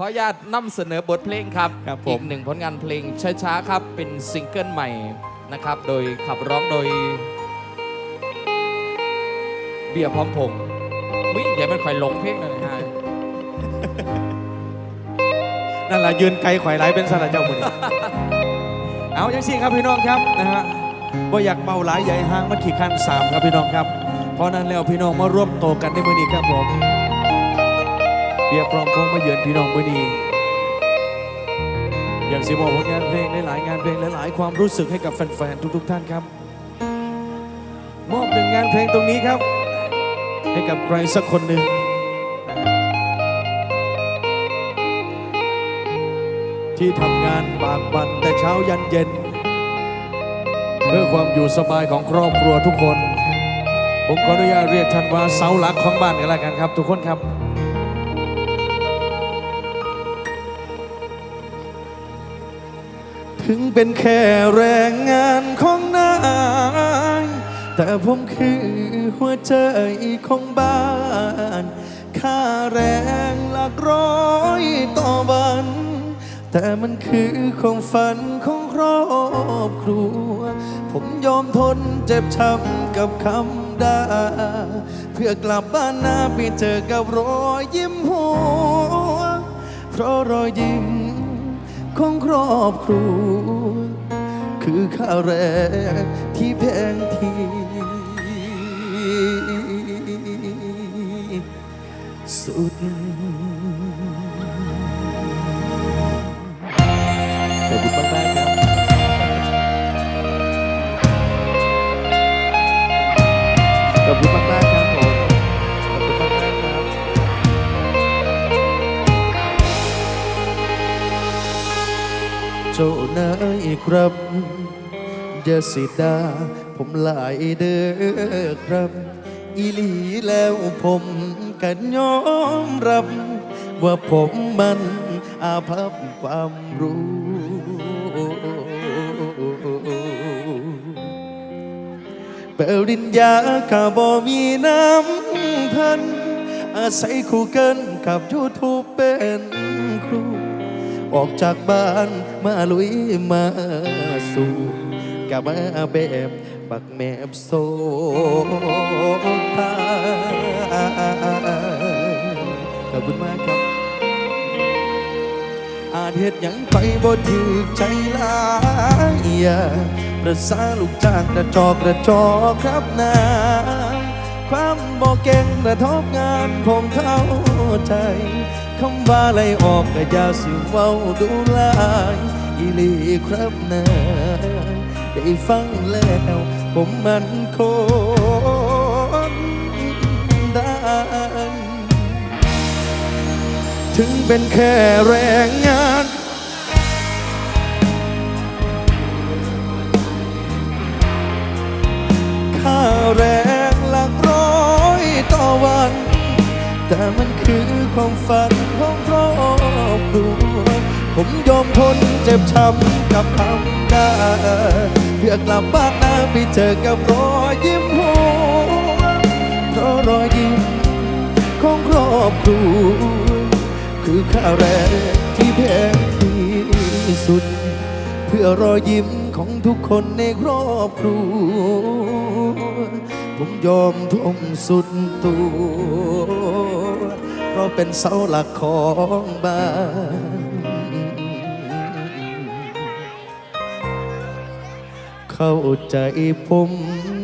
ขออนุญาตนำเสนอบทเพลงครับครับผม อีกหนึ่งผลงานเพลงช้าๆครับ เป็นซิงเกิลใหม่นะครับ โดยขับร้องโดย เบียร์พร้อมพงษ์วิเดี๋ยวมันคอยหลงเพลงหน่อยนะฮะนั่นแหละยืนไกลข่อยไหลเป็นสระเจ้ามือนี้เอาอย่างสิครับพี่น้องครับนะฮะว่าอยากเมาหลายใหญ่ห้างมันขี่ขั้นสามครับพี่น้องครับ เพราะนั้นแล้วพี่น้องมาร่วมโตกันในมือนี้ครับผม เบียร์พร้อมพงมาเยือนพี่น้องมือนีอย่างสิบอกผลงานเพลงหลายงานเพลงหลายความรู้สึกให้กับแฟนๆทุกๆท่านครับ มอบหนึ่งงานเพลงตรงนี้ครับ ให้กับใครสักคนหนึ่งที่ทำงานบากบันแต่เช้ายันเย็น เพื่อความอยู่สบายของครอบครัวทุกคน ผมขออนุญาตเรียกท่านว่าเสาหลักของบ้านกันแล้วกันครับ ทุกคนครับ ถึงเป็นแค่แรงงานของนาย แต่ผมคือหัวใจของบ้าน ค่าแรงหลักร้อยต่อวัน แต่มันคือความฝันของครอบครัว ผมยอมทนเจ็บช้ำกับคำด่า เพื่อกลับบ้านหน้าไปเจอกับรอยยิ้มหัว เพราะรอยยิ้ม ของครอบครัว คือค่าแรงที่แพงที่สุด จ้านายครับ อย่าสิดาผมหลายเด้อครับ อีหลีแล้วผมกันยอมรับ ว่าผมมันอาภัพความรู้ปริญญาข้าบ่มีน้ำพัน อาศัยคู่กันกับยูทูบเป็นครู ออกจากบ้านมาลุยมาสู่กับมาแบบบักแมบโซตาขอบคุณมากครับ อาจเหตุยังไปบ่ถือใจลายประสาลูกจ้างกระจอกกระจอกครับนาความบ่เก่งกระทบงานผมเข้าใจ คำว่าไล่ออกก็อย่าสิเว้าดูหลายอีลีครับนาได้ฟังแล้ว ผมมันคนดันถึงเป็นแค่แรงงานค่าแรงหลักร้อยต่อวัน แต่มันคือความฝันของครอบครัว ผมยอมทนเจ็บช้ำกับคำด่าเพื่อกลับบ้านนาไปเจอกับรอยยิ้มหัวเพราะรอยยิ้มของครอบครัว คือค่าแรงที่แพงที่สุด เพื่อรอยยิ้มของทุกคนในครอบครัว ผมยอมทุ่มสุดตัว เป็นเสาหลักของบ้านเข้าใจผม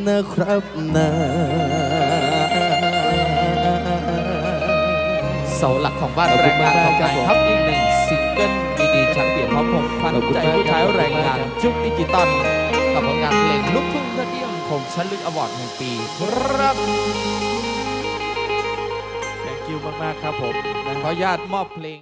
นะครับนาเสาหลักของบ้านแรงงานของไทยครับอีกหนึ่งซิงเกิลดีๆชั้นเบียร์พร้อมพงษ์ฟันใจผู้ใช้ครับแรงงานยุคดิจิตอลกับผลงานเพลงลูกทุ่งยอดเยี่ยมผมชั้นลึกอวอร์ดแห่งปีครับ มากๆครับผมนะขออนุญาตมอบเพลง